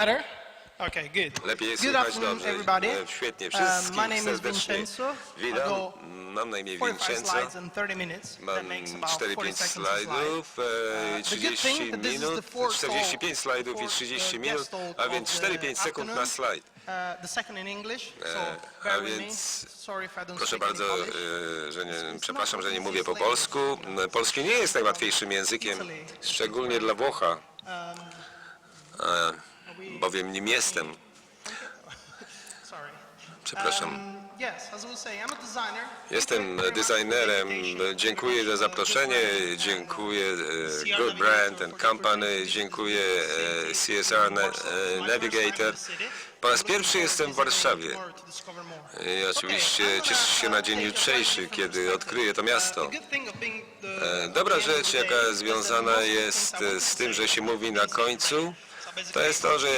Better? Okay, good. Lepiej Good słychać afternoon, dobrze. everybody. E, Świetnie, Um, my wszystkich name is serdecznie Vincenzo. I witam. go Mam na imię 45 Vincenzo. slides in 30 minutes. That Mam makes about 4-5 40 seconds a slide. slajdów, e, Uh, the good 30 thing that this is the minut, fourth 45 talk- slajdów i fourth, 30 uh, minut, guest talk a of więc the 4-5 sekund na afternoon. slajd. Uh, the second in English, so E, bear a with me. więc Sorry if I don't Proszę speak any bardzo, Polish. e, że nie, przepraszam, że nie mówię po polsku. Polski nie jest najłatwiejszym językiem, szczególnie dla Włocha, e, bowiem nim jestem. Przepraszam. Um. Jestem designerem. Dziękuję za zaproszenie. Dziękuję e, Good Brand and Company. Dziękuję e, CSR e, Navigator. Po raz pierwszy jestem w Warszawie. I oczywiście cieszę się na dzień jutrzejszy, kiedy odkryję to miasto. Dobra rzecz, jaka związana jest z tym, że się mówi na końcu, to jest to, że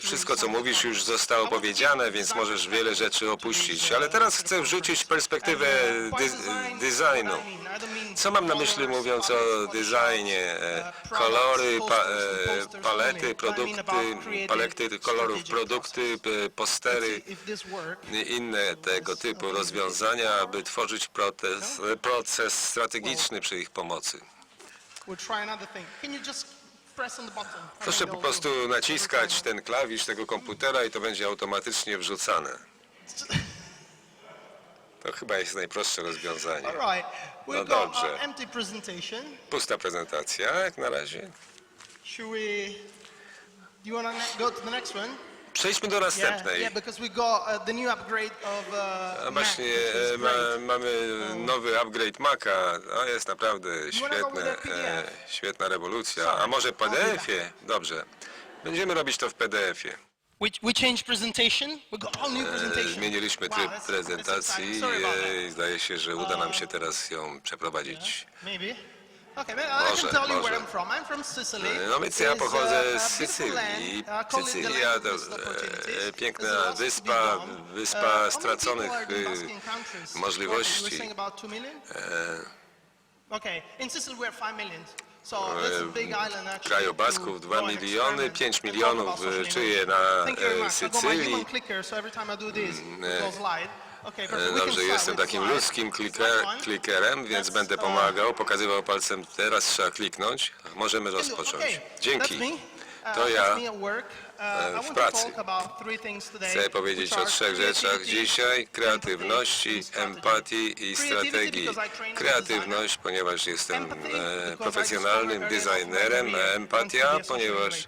wszystko co mówisz już zostało powiedziane, więc możesz wiele rzeczy opuścić. Ale teraz chcę wrzucić perspektywę dy designu. Co mam na myśli mówiąc o designie? E, Kolory, pa, e, palety, produkty, palety kolorów, produkty, p- postery inne tego typu rozwiązania, aby tworzyć proces, proces strategiczny przy ich pomocy. Proszę po prostu naciskać ten klawisz tego komputera i to będzie automatycznie wrzucane. To chyba jest najprostsze rozwiązanie. No dobrze. Pusta prezentacja, jak na razie. Should we? Do you want to go to the next one? Przejdźmy do Yeah, następnej. yeah, because we got uh, the new upgrade of uh, Mac, właśnie e, ma, mamy nowy upgrade Maca. To jest naprawdę świetne, e, świetna rewolucja. Sorry, A może. PDF-ie? Dobrze. Będziemy robić to w PDF-ie. We, we changed presentation. We got all new E, presentation. Zmieniliśmy Wow, tryb that's prezentacji exciting. Sorry about that. i zdaje się, że uda nam się teraz ją przeprowadzić. Maybe. Może, może. No więc ja pochodzę uh, z Sycylii. uh, Sycylia to e, piękna wyspa, wyspa Uh, many straconych e, countries? możliwości. E, Okay, in Sicily we're 5 million. So that's a big island actually. W kraju to Basków 2 go and miliony, experiment 5 and talk milionów social e, na e, Sycylii. e, E, Dobrze, jestem takim ludzkim kliker, klikerem, więc będę pomagał, pokazywał palcem, teraz trzeba kliknąć. Możemy rozpocząć. Dzięki. me. Uh, To ja. Uh, want to pracy. Chcę powiedzieć o trzech rzeczach dzisiaj. Kreatywności, empatii i strategii. Kreatywność, ponieważ jestem e, profesjonalnym designerem, empatia, to ponieważ e,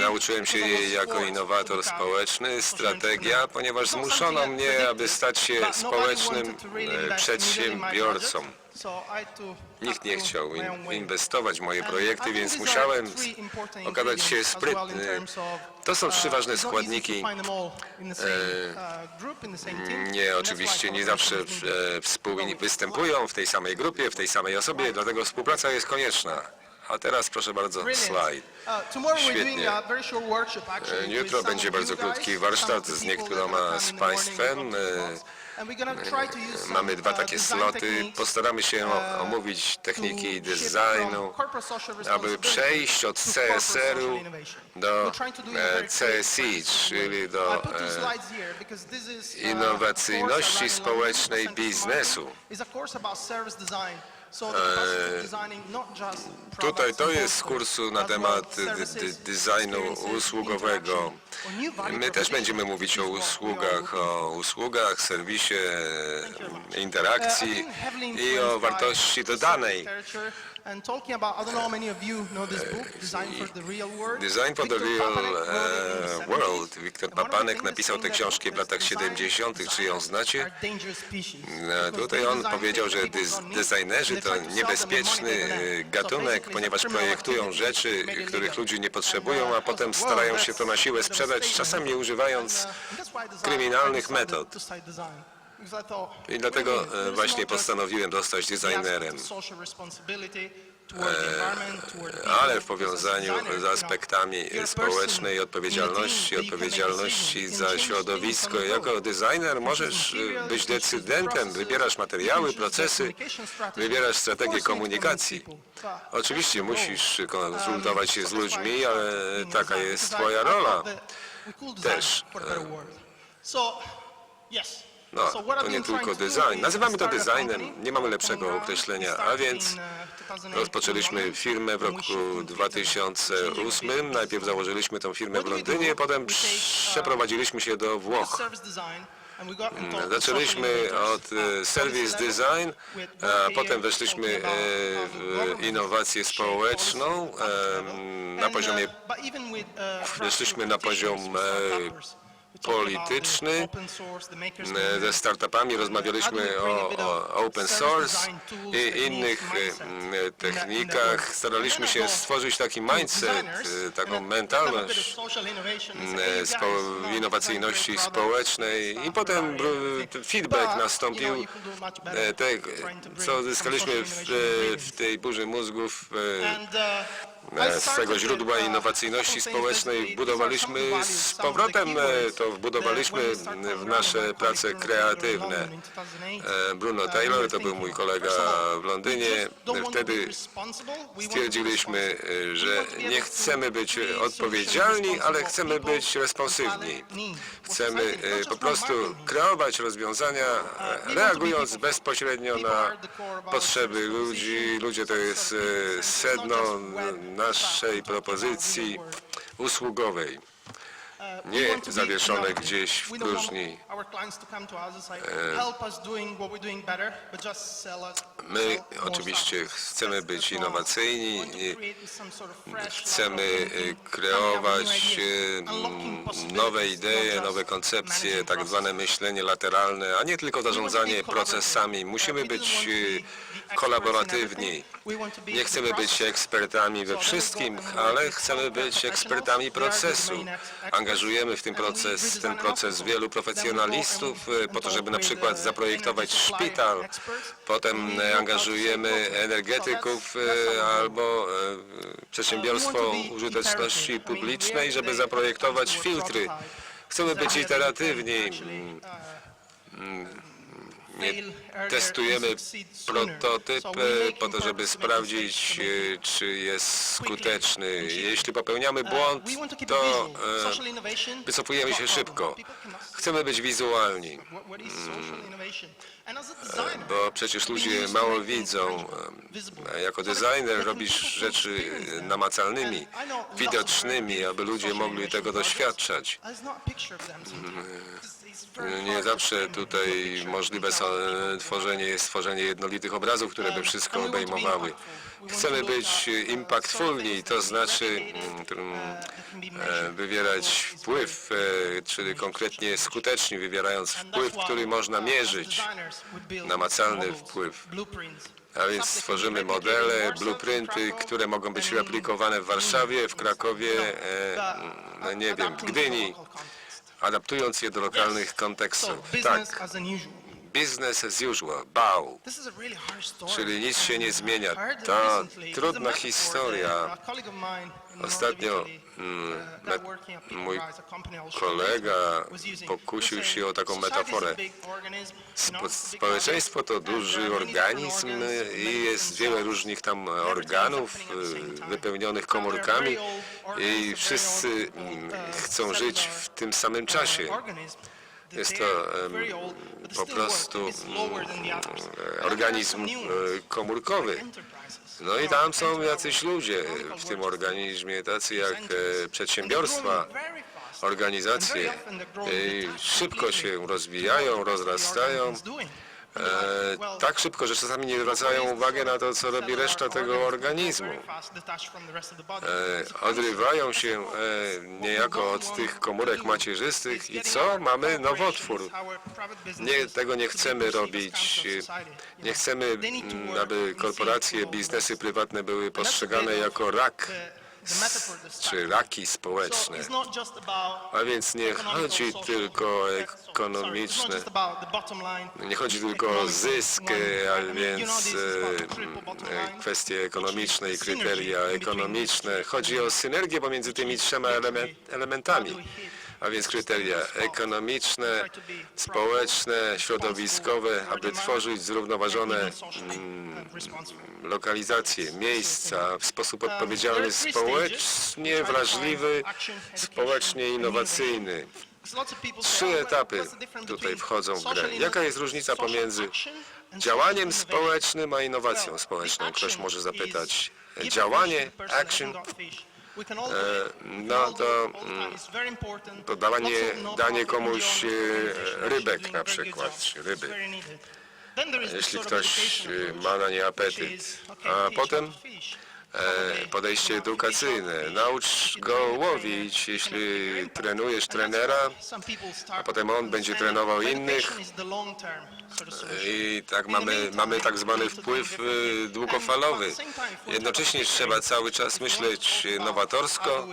nauczyłem się jej jako innowator społeczny. Strategia, ponieważ zmuszono mnie, aby stać się społecznym e, przedsiębiorcą. Nikt nie chciał inwestować w moje projekty, więc musiałem okazać się sprytny. To są trzy uh, ważne składniki. same, uh, Nie, oczywiście nie zawsze e, współwystępują w tej samej grupie, w tej samej osobie, dlatego współpraca jest konieczna. A teraz proszę bardzo, slajd. Uh, Świetnie. E, Jutro będzie bardzo krótki warsztat z niektóroma z Państwem. E, some, Mamy dwa uh, takie sloty. Postaramy się uh, omówić techniki designu, aby przejść od CSR-u do e, CSI, czyli do e, innowacyjności społecznej biznesu. Just Tutaj to jest z kursu na temat designu usługowego. My też będziemy mówić o usługach, o usługach, serwisie, interakcji Uh, i o wartości dodanej. And talking about, I don't know how many of you know this book, Design for the Real World. Design for the Real e, 70s. World. Wiktor Papanek napisał that książki w latach is design- 70., czy ją znacie? E, Because Tutaj on powiedział, że designerzy to niebezpieczny e, gatunek, ponieważ projektują rzeczy, których legal. ludzi nie And, potrzebują, uh, a potem starają się to na siłę sprzedać, czasami używając uh, kryminalnych metod. I dlatego e, właśnie postanowiłem aspect designerem. people, ale w powiązaniu z aspektami społecznej odpowiedzialności, odpowiedzialności za środowisko. Jako designer możesz e, być decydentem, wybierasz materiały, procesy, wybierasz strategię komunikacji. Oczywiście musisz konsultować się z ludźmi, ale taka jest twoja rola. Też, e, yes. No, to nie tylko design. Nazywamy to designem, nie mamy lepszego określenia, a więc uh, 2008 Rozpoczęliśmy firmę w roku shifted to 2008. Najpierw założyliśmy tą firmę w? Londynie, potem uh, przeprowadziliśmy się do Włoch. design, Mm, Zaczęliśmy od e, uh, service policy level, design, with a potem weszliśmy e, the w innowację społeczną na poziomie uh, uh, weszliśmy na poziom, polityczny. E. Ze startupami rozmawialiśmy o, o open source i innych e, technikach. Staraliśmy się stworzyć taki mindset, e, taką mentalność innowacyjności społecznej i potem feedback nastąpił. Co uzyskaliśmy w, w tej burzy mózgów z tego źródła innowacyjności społecznej budowaliśmy z powrotem e, to wbudowaliśmy w nasze prace kreatywne. E, Bruno Taylor to był mój kolega w Londynie. Wtedy stwierdziliśmy, e, że nie chcemy być odpowiedzialni, ale chcemy być responsywni. Chcemy e, po prostu kreować rozwiązania, e, reagując bezpośrednio na potrzeby ludzi. Ludzie to jest e, sedno naszej propozycji usługowej. nie zawieszone gdzieś w próżni. My oczywiście chcemy być innowacyjni, chcemy e, kreować e, nowe idee, nowe koncepcje, tak zwane myślenie lateralne, a nie tylko zarządzanie procesami. Musimy być e, kolaboratywni. Nie chcemy być ekspertami we wszystkim, ale chcemy być ekspertami procesu. Angażujemy w ten proces, ten proces wielu profesjonalistów e, po to, żeby na przykład zaprojektować szpital. Potem e, angażujemy energetyków e, albo przedsiębiorstwo użyteczności publicznej, żeby zaprojektować filtry. Chcemy być iteratywni. Testujemy prototyp e, po to, żeby sprawdzić, e, czy jest skuteczny. Jeśli popełniamy błąd, to e, wycofujemy się szybko. Chcemy być wizualni, bo przecież ludzie mało widzą. Jako designer robisz rzeczy namacalnymi, widocznymi, aby ludzie mogli tego doświadczać. Nie zawsze tutaj możliwe są tworzenie jest tworzenie jednolitych obrazów, które by wszystko obejmowały. Chcemy być impactfulni, to znaczy mm, e, wywierać wpływ, e, czyli konkretnie skuteczni wywierając wpływ, który można mierzyć, namacalny wpływ. A więc stworzymy modele, blueprinty, które mogą być replikowane w Warszawie, w Krakowie, e, no nie wiem, w Gdyni, adaptując je do lokalnych kontekstów. Tak, business as usual, BAU, czyli nic się nie zmienia. To trudna historia. Ostatnio mm, me- mój kolega pokusił się o taką metaforę. Spo, społeczeństwo to duży organizm i jest wiele różnych tam organów y, wypełnionych komórkami i wszyscy chcą żyć w tym samym czasie. Jest to po prostu mm, organizm e, komórkowy. No i tam są jacyś ludzie w tym organizmie, tacy jak e, przedsiębiorstwa, organizacje. Szybko się rozwijają, rozrastają. E, tak szybko, że czasami nie zwracają uwagi na to, co robi reszta tego organizmu. E, odrywają się e, niejako od tych komórek macierzystych i co? Mamy nowotwór. Nie, tego nie chcemy robić. Nie chcemy, mm, aby korporacje, biznesy prywatne były postrzegane jako rak czy raki społeczne. A więc nie chodzi tylko o ekonomiczne, nie chodzi tylko o zysk, one. a więc e, e, kwestie ekonomiczne i kryteria ekonomiczne. Chodzi o synergię pomiędzy tymi trzema elemen- elementami. A więc kryteria ekonomiczne, społeczne, środowiskowe, aby tworzyć zrównoważone mm, lokalizacje, miejsca w sposób odpowiedzialny społecznie, wrażliwy, społecznie innowacyjny. Trzy etapy tutaj wchodzą w grę. Jaka jest różnica pomiędzy działaniem społecznym a innowacją społeczną? Ktoś może zapytać. Działanie, action, no to mm, to dawanie, danie komuś e, rybek na przykład, ryby, jeśli ktoś e, ma na nie apetyt. A potem e, podejście edukacyjne. Naucz go łowić, jeśli trenujesz trenera, a potem on będzie trenował innych. I tak mamy, mamy tak zwany wpływ e, długofalowy. Jednocześnie trzeba cały czas myśleć nowatorsko,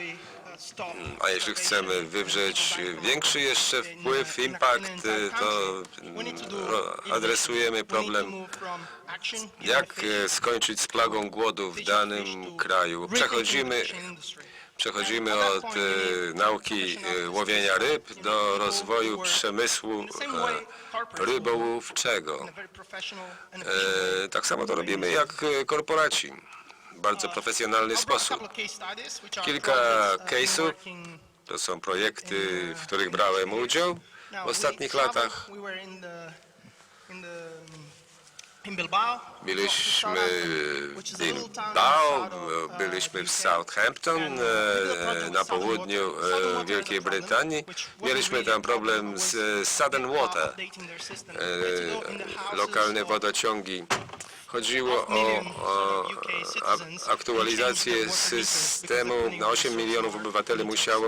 a jeśli chcemy wywrzeć większy jeszcze wpływ, impact, to ro- adresujemy problem, jak skończyć z plagą głodu w danym kraju. Przechodzimy, przechodzimy od e, nauki e, łowienia ryb do rozwoju przemysłu e, rybołówczego. Tak samo to robimy jak korporaci. Bardzo profesjonalny sposób. Kilka case'ów. To są projekty, w których brałem udział w ostatnich latach. Byliśmy w Bilbao, byliśmy w Southampton e, na południu e, Wielkiej Brytanii. Mieliśmy tam problem z Southern Water, e, lokalne wodociągi. Chodziło o, o a- aktualizację systemu. Na 8 milionów obywateli musiało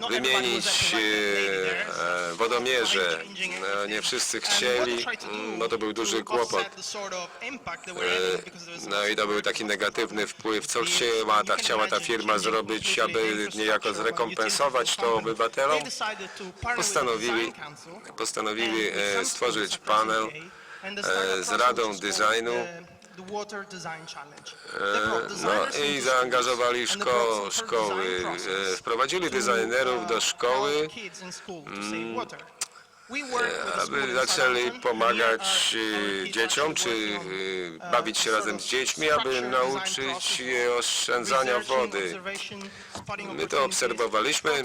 e, wymienić e, wodomierze. No, nie wszyscy chcieli, mm, no to był duży kłopot. E, No i to był taki negatywny wpływ. Co chciała ta, chciała ta firma zrobić, aby niejako zrekompensować to obywatelom? Postanowili, postanowili e, stworzyć panel z Radą Designu. no i zaangażowali szko szkoły, e, wprowadzili designerów do szkoły, e, aby zaczęli pomagać e, dzieciom, czy e, bawić się razem z dziećmi, aby nauczyć je oszczędzania wody. My to obserwowaliśmy, e,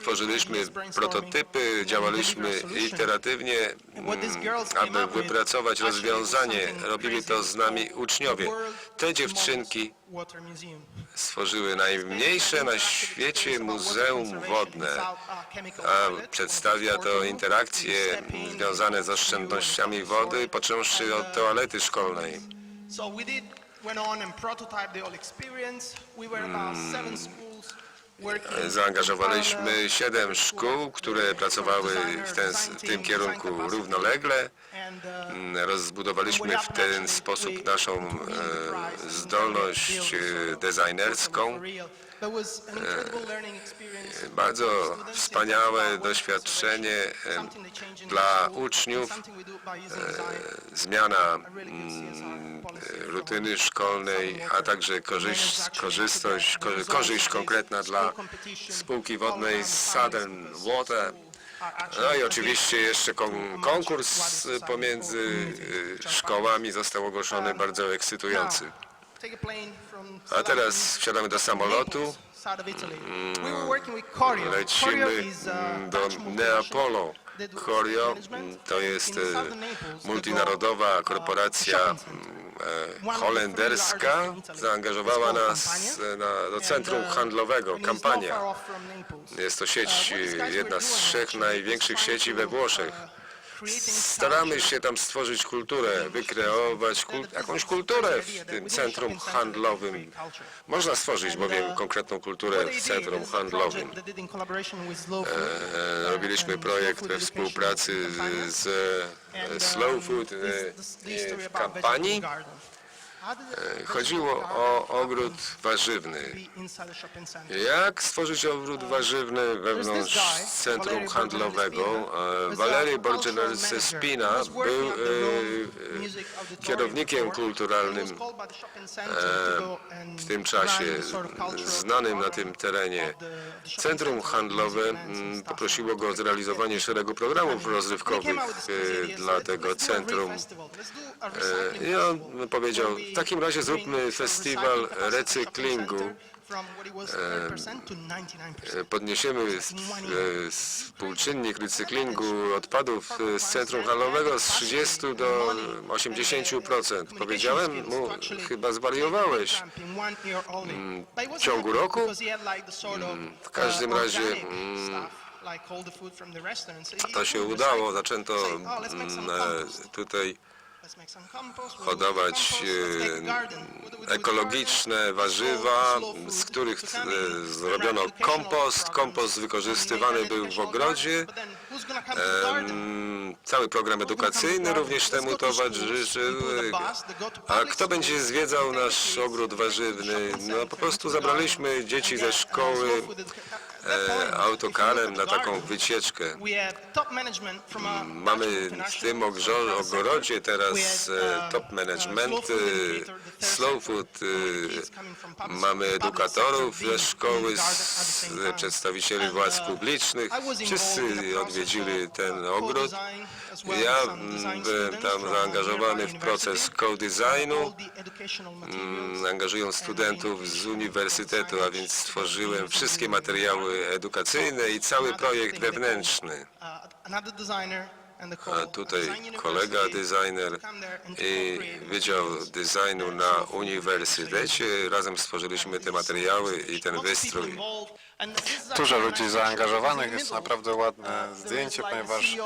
tworzyliśmy prototypy, działaliśmy iteratywnie, mm, aby wypracować rozwiązanie. Robili to z nami uczniowie. Te dziewczynki stworzyły najmniejsze na świecie muzeum wodne, a przedstawia to interakcje związane z oszczędnościami wody, począwszy od toalety szkolnej. Zaangażowaliśmy parallel. siedem szkół, które pracowały w, ten, w tym kierunku równolegle. Uh, Mm, Rozbudowaliśmy w ten sposób naszą e, zdolność e, designerską. Experience. Bardzo wspaniałe doświadczenie e, dla uczniów, design. zmiana mm, policy rutyny szkolnej, a także korzyść, korzystość, ko- korzyść konkretna dla spółki wodnej Southern Water. No i oczywiście jeszcze kon konkurs pomiędzy szkołami został ogłoszony bardzo ekscytujący. A teraz wsiadamy do samolotu. Corio lecimy uh, mm, do. Neapolu. Corio mm, to jest e, multinarodowa uh, korporacja mm, e, holenderska, zaangażowała nas e, na, do centrum handlowego, kampania. Jest to sieć, jedna z trzech największych sieci we Włoszech. Staramy się tam stworzyć kulturę, wykreować jakąś kulturę w tym centrum handlowym. Można stworzyć bowiem konkretną kulturę w centrum handlowym. E, Robiliśmy projekt we współpracy z Slow Food e, w kampanii. Chodziło o ogród warzywny. Jak stworzyć ogród warzywny wewnątrz centrum handlowego? E, Valery Borgener ze Spina był e, e, kierownikiem kulturalnym w tym czasie, znanym na tym terenie. Centrum handlowe mm, poprosiło go o zrealizowanie szeregu programów rozrywkowych dla tego centrum. I on powiedział, w takim razie zróbmy festiwal recyklingu. E, Podniesiemy s- e, współczynnik recyklingu odpadów e, z centrum handlowego z 30 do 80%. Powiedziałem mu, chyba zwariowałeś. Mm, w ciągu roku? W każdym razie mm, to się udało. Zaczęto mm, e, tutaj hodować e, ekologiczne warzywa, z których e, zrobiono kompost. Kompost wykorzystywany był w ogrodzie. Cały program edukacyjny również temu towarzyszył. A kto będzie zwiedzał nasz ogród warzywny? No po prostu zabraliśmy dzieci ze szkoły e, autokarem na taką wycieczkę. Mamy w tym ogrodzie teraz e, top management, e, slow food, e, mamy edukatorów ze szkoły, przedstawicieli władz publicznych. Wszyscy odwiedzili ten ogród. Ja byłem tam zaangażowany w proces co-designu, mm, angażując studentów z uniwersytetu, a więc stworzyłem wszystkie materiały edukacyjne i cały projekt wewnętrzny. A tutaj kolega designer i Wydział Designu na Uniwersytecie. Razem stworzyliśmy te materiały i ten wystrój. Dużo ludzi zaangażowanych, jest naprawdę ładne zdjęcie, ponieważ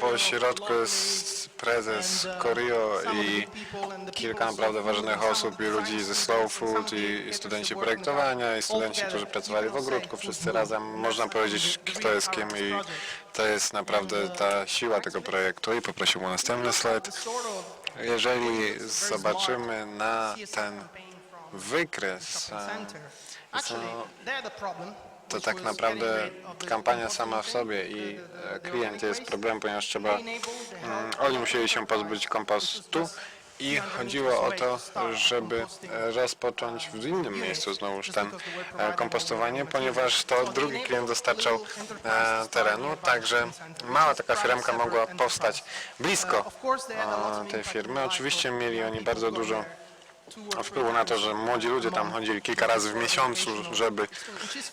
po środku jest prezes Corio i kilka naprawdę ważnych osób i ludzi ze Slow Food i, i studenci projektowania i studenci, którzy pracowali w ogródku, wszyscy razem. Można powiedzieć, kto jest kim i to jest naprawdę ta siła tego projektu i poprosiłbym o następny slajd. Jeżeli zobaczymy na ten wykres, e, to tak naprawdę kampania sama w sobie i e, klient jest problem, ponieważ trzeba, mm, oni musieli się pozbyć kompostu i chodziło o to, żeby e, rozpocząć w innym miejscu znowuż ten e, kompostowanie, ponieważ to drugi klient dostarczał terenu, także mała taka firmka mogła powstać blisko tej firmy. Oczywiście mieli oni bardzo dużo wpływu na to, że młodzi ludzie tam chodzili kilka razy w miesiącu, żeby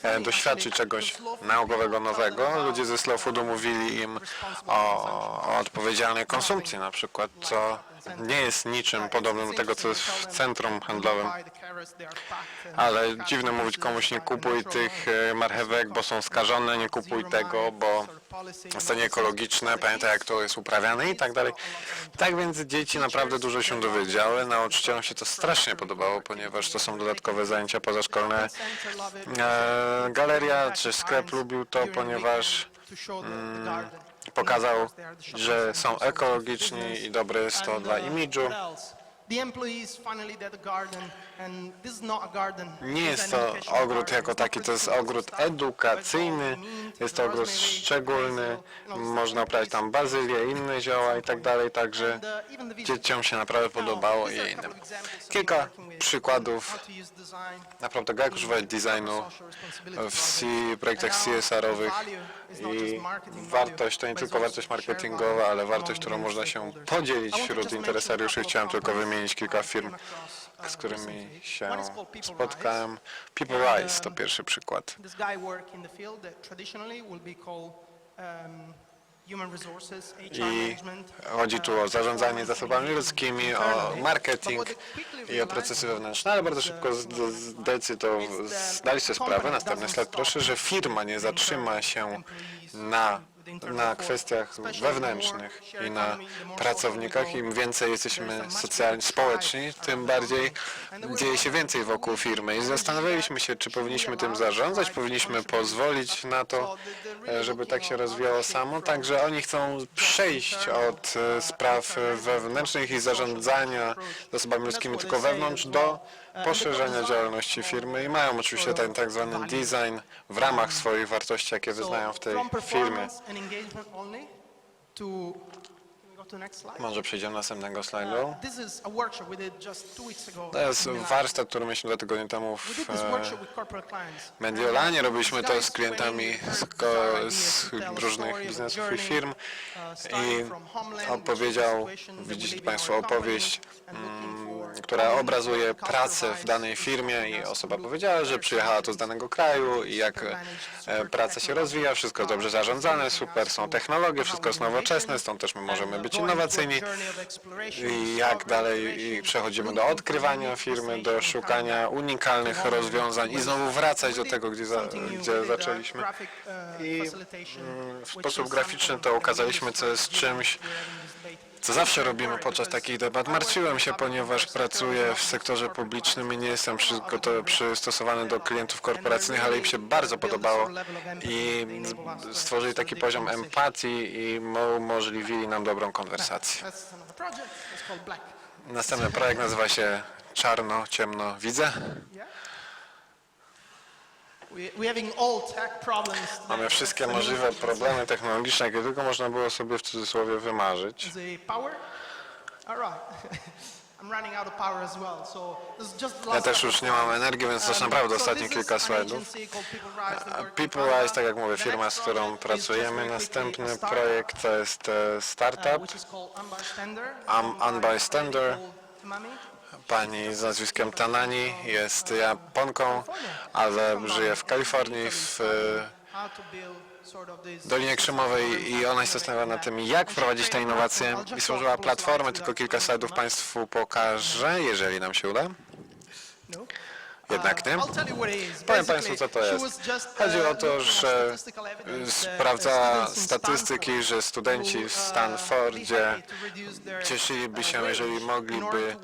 e, doświadczyć czegoś naukowego nowego. Ludzie ze Slow Foodu mówili im o, o odpowiedzialnej konsumpcji na przykład, co nie jest niczym podobnym do tego, co jest w centrum handlowym. Ale dziwne mówić komuś nie kupuj tych e, marchewek, bo są skażone, nie kupuj tego, bo jest to nieekologiczne, pamiętaj jak to jest uprawiane i tak dalej. Tak więc dzieci naprawdę dużo się dowiedziały, nauczycielom się to strasznie podobało, ponieważ to są dodatkowe zajęcia pozaszkolne. E, galeria czy sklep lubił to, ponieważ mm, pokazał, że są ekologiczni i dobre jest to dla imidżu. Nie jest to ogród jako taki, to jest ogród edukacyjny, jest to ogród szczególny, można uprawiać tam bazylię, inne zioła i tak dalej, także dzieciom się naprawdę podobało i innym. Kilka przykładów naprawdę jak używać designu w projektach CSR-owych i wartość, to nie tylko wartość marketingowa, ale wartość, którą można się podzielić wśród interesariuszy. Chciałem tylko wymienić kilka firm, z którymi się spotkałem. People Rise to pierwszy przykład. Um, I chodzi tu o zarządzanie zasobami ludzkimi, o marketing i o procesy wewnętrzne, ale bardzo szybko zdali sobie sprawę, następny slajd proszę, że firma nie zatrzyma się na na kwestiach wewnętrznych i na pracownikach. Im więcej jesteśmy socjalnie, społeczni, tym bardziej dzieje się więcej wokół firmy. I zastanawialiśmy się, czy powinniśmy tym zarządzać, powinniśmy pozwolić na to, e, żeby tak się rozwijało samo. Także oni chcą przejść od e, spraw wewnętrznych i zarządzania zasobami ludzkimi tylko wewnątrz do poszerzenia działalności firmy i mają oczywiście ten tak zwany design w ramach swoich wartości, jakie wyznają w tej firmie. Może przejdziemy do następnego slajdu. Uh, ago. To jest warsztat, który mieliśmy dwa tygodnie temu w e. Mediolanie. Robiliśmy to z klientami z, z różnych biznesów i firm uh, i opowiedział, widzicie Państwo opowieść, mm, która obrazuje pracę w danej firmie i osoba powiedziała, że przyjechała tu z danego kraju i jak e, praca się rozwija, wszystko jest dobrze zarządzane, super są technologie, wszystko jest nowoczesne, stąd też my możemy być innowacyjni. Jak dalej przechodzimy do odkrywania firmy, do szukania unikalnych rozwiązań i znowu wracać do tego, gdzie, za, gdzie zaczęliśmy. I mm, w sposób graficzny to ukazaliśmy, co jest czymś, co zawsze robimy podczas takich debat. Martwiłem się, ponieważ pracuję w sektorze publicznym i nie jestem przystosowany do klientów korporacyjnych, ale im się bardzo podobało i stworzyli taki poziom empatii i mo- umożliwili nam dobrą konwersację. Następny projekt nazywa się Czarno, Ciemno, Widzę. Yeah. We, we having all tech problems. today. Mamy wszystkie możliwe problemy technologiczne, jakie tylko można było sobie w cudzysłowie wymarzyć. Ja też już nie mam energii, więc to naprawdę ostatnie kilka slajdów. People Rise tak jak mówię, firma, z którą pracujemy. Następny projekt to jest e, uh, startup. Um, from Unbystander. Pani z nazwiskiem Tanani jest Japonką, ale żyje w Kalifornii, w e, Dolinie Krzemowej i ona się zastanawiała nad tym, jak wprowadzić te innowacje i stworzyła platformę. Tylko kilka slajdów Państwu pokażę, jeżeli nam się uda. Jednak nie. Powiem Państwu, co to jest. uh, Chodzi o to, looking at że uh, in statystyki, że studenci who, w uh, Stanfordzie to cieszyliby uh, się, jeżeli mogliby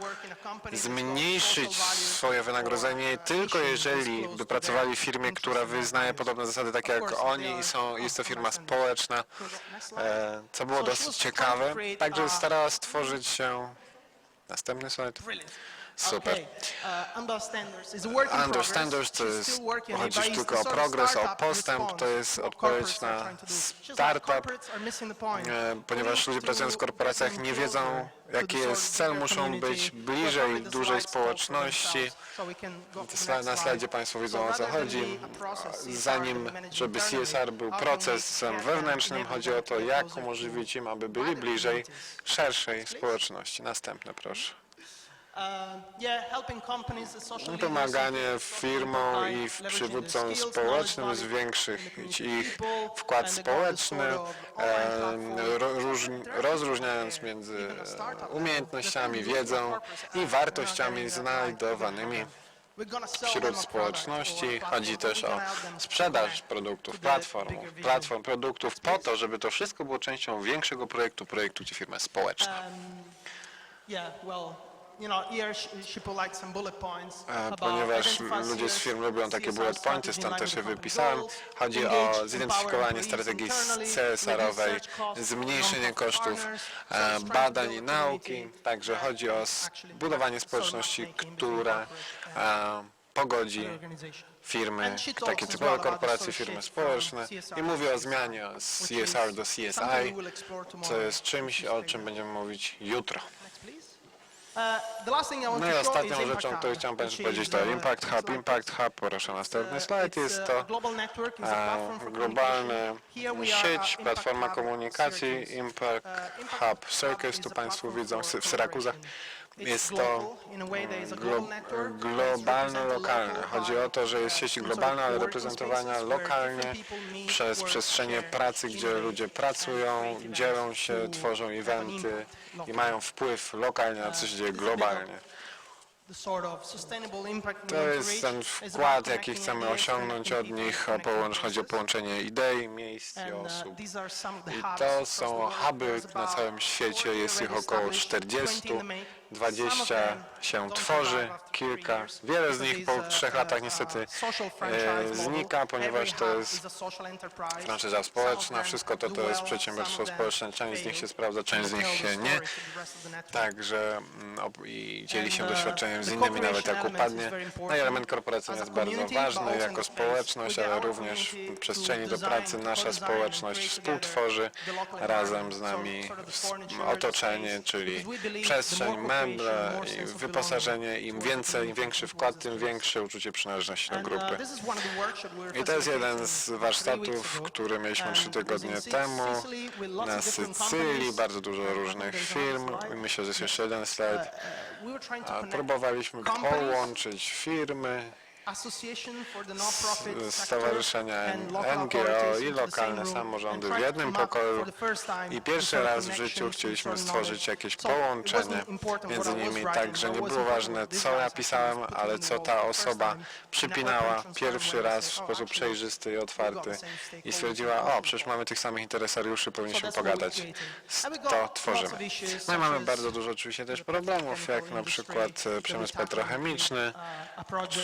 to zmniejszyć swoje wynagrodzenie uh, tylko jeżeli by to pracowali w firmie, która wyznaje podobne zasady takie jak oni i są, jest to firma społeczna, e, co było dosyć ciekawe. to Także starała stworzyć się... Następny slajd. Super. Uh, Understanders progress. to jest, chodzi tylko o progres, o postęp, to jest odpowiedź na startup, ponieważ ludzie pracując w korporacjach nie wiedzą, to jaki jest cel, muszą być bliżej dużej społeczności. Na slajdzie Państwo widzą o co chodzi. Zanim, żeby CSR był procesem wewnętrznym, chodzi o to, jak umożliwić im, aby byli bliżej szerszej społeczności. Następne, proszę. Pomaganie firmom i przywódcom społecznym zwiększyć ich wkład społeczny, e, rozróżniając między level. umiejętnościami, wiedzą i wartościami znajdowanymi wśród społeczności. Chodzi też o sprzedaż produktów, platform, platform, produktów po to, żeby to wszystko było częścią większego projektu, projektu czy firmy społecznej. Yeah, well, you know, here she, she put like some bullet points E, Ponieważ ludzie z firm lubią takie bullet pointy, stąd też je wypisałem. Chodzi o zidentyfikowanie strategii CSR-owej, zmniejszenie kosztów e, badań i nauki. Także chodzi o budowanie społeczności, and e, pogodzi firmy, takie typowe korporacje, firmy społeczne i mówi o zmianie z CSR do CSI, co jest czymś, o czym będziemy mówić jutro. Next, please. Uh, the last thing I want No i ostatnią rzeczą, którą chciałem Państwu powiedzieć, to uh, Impact Hub. Impact Hub, proszę następny slajd, jest to e, globalna sieć, platforma komunikacji. Impact Hub Circus, tu Państwo widzą w Syrakuzach. Jest to glo- global network, but it's globalne, represented lokalne. local Chodzi o to, że jest uh, sieć globalna, ale reprezentowana lokalnie przez przestrzenie pracy, gdzie ludzie pracują, dzielą się, tworzą eventy i mają wpływ lokalnie na co się dzieje globalnie. impact we To jest ten wkład, jaki chcemy osiągnąć od nich, połącz, chodzi o połączenie idei, miejsc i uh, osób. I to są huby na całym świecie, 40 jest ich około established, 40, 20 in the making. Some of 20 them się tworzy, kilka. Wiele z nich po trzech latach niestety e, znika, ponieważ to jest franczyza społeczna, wszystko to to jest przedsiębiorstwo społeczne, część z nich się sprawdza, część z nich się nie. Także mm, i dzieli się uh, doświadczeniem z innymi, nawet jak upadnie. No i element korporacyjny jest bardzo ważny jako społeczność, ale również w przestrzeni do pracy nasza społeczność współtworzy razem z nami otoczenie, czyli przestrzeń, cooperation, meble i wyposażenie. Im więcej, im większy wkład, tym większe uczucie przynależności do uh, grupy. I to jest jeden z warsztatów, który mieliśmy trzy tygodnie temu na Sycylii, bardzo dużo Uh, różnych firm. myślę, że jest jeszcze jeden slajd. Uh, connect próbowaliśmy połączyć firmy, Stowarzyszenia NGO i lokalne samorządy w jednym pokoju. I pierwszy raz w życiu chcieliśmy stworzyć jakieś połączenie między nimi, tak, że nie było ważne, co ja pisałem, ale co ta osoba przypinała pierwszy raz w sposób przejrzysty i otwarty i stwierdziła, o, przecież mamy tych samych interesariuszy, powinniśmy pogadać. To tworzymy. No i mamy bardzo dużo oczywiście też problemów, jak na przykład e, przemysł petrochemiczny,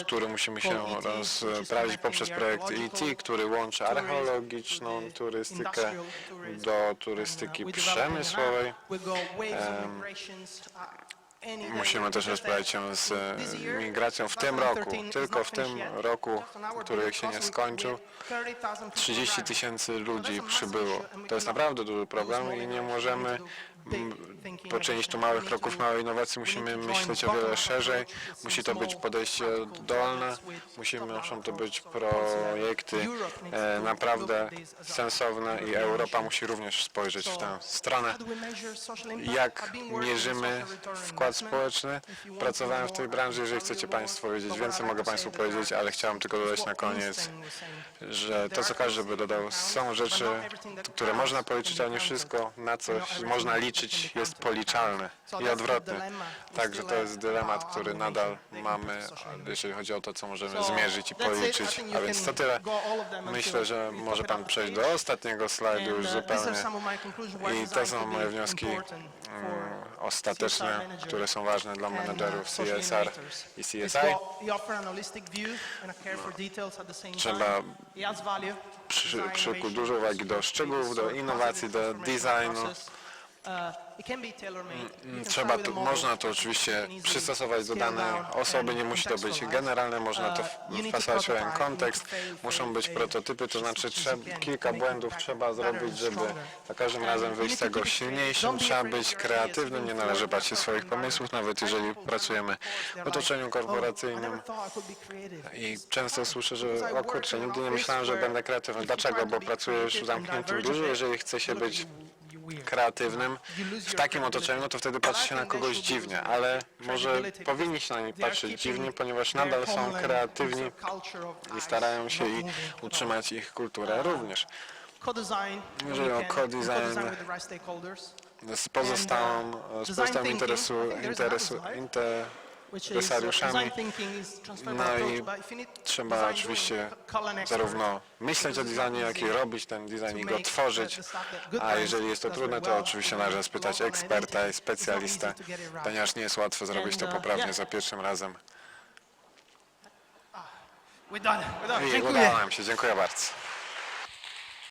który musimy się which is rozprawić connecting poprzez projekt archaeological ET, który łączy archeologiczną turystykę do turystyki developed an przemysłowej. uh. Musimy też rozprawić się z migracją w tym roku. 2013 is Tylko w tym roku, który build się nie skończył, we have 30,000 people 30 arriving. tysięcy ludzi przybyło. To jest naprawdę duży problem i nie możemy mm, tu innovation. małych kroków, małej innowacji, musimy myśleć o wiele szerzej. Musi to być podejście dolne, musimy, muszą to być projekty e, naprawdę sensowne i Europa musi również spojrzeć w tę stronę. Jak mierzymy wkład społeczny? Pracowałem w tej branży, jeżeli chcecie Państwo wiedzieć więcej, mogę Państwu powiedzieć, ale chciałem tylko dodać na koniec, że to, co każdy by dodał, są rzeczy, które można policzyć, ale nie wszystko, na coś można liczyć, jest policzalne i odwrotnie. Także to jest dylemat, który nadal mamy, jeżeli chodzi o to, co możemy zmierzyć i policzyć. A więc to tyle. Myślę, że może Pan przejść do ostatniego slajdu już zupełnie. I to są moje wnioski mm, ostateczne, które są ważne dla menedżerów CSR i CSI. Trzeba przy, przykuć dużo uwagi do szczegółów, do innowacji, do designu. Trzeba to, można to oczywiście przystosować do danej osoby, nie musi to być generalne, można to w- wpasować w pewien kontekst. Muszą być prototypy, to znaczy trzeba, kilka błędów trzeba zrobić, żeby za każdym razem wyjść z tego silniejszym. Trzeba być kreatywnym, nie należy bać się swoich pomysłów, nawet jeżeli pracujemy w otoczeniu korporacyjnym. I często słyszę, że o kurczę, nigdy nie myślałem, że będę kreatywny. Dlaczego? Bo pracuję już w zamkniętym biurze, jeżeli chce się być kreatywnym w takim otoczeniu, no to wtedy patrzy się na kogoś dziwnie, ale może powinni się na nich patrzeć dziwnie, ponieważ nadal są kreatywni i starają się i utrzymać ich kulturę również. Jeżeli o co-design Z pozostałą, z pozostałym interesu, interesu, interesariuszami, no i trzeba oczywiście zarówno myśleć o designie, jak i robić ten design i go tworzyć. A jeżeli jest to trudne, to oczywiście należy spytać eksperta i specjalistę, ponieważ nie jest łatwo zrobić to poprawnie za pierwszym razem. Done. I udało nam się, dziękuję bardzo.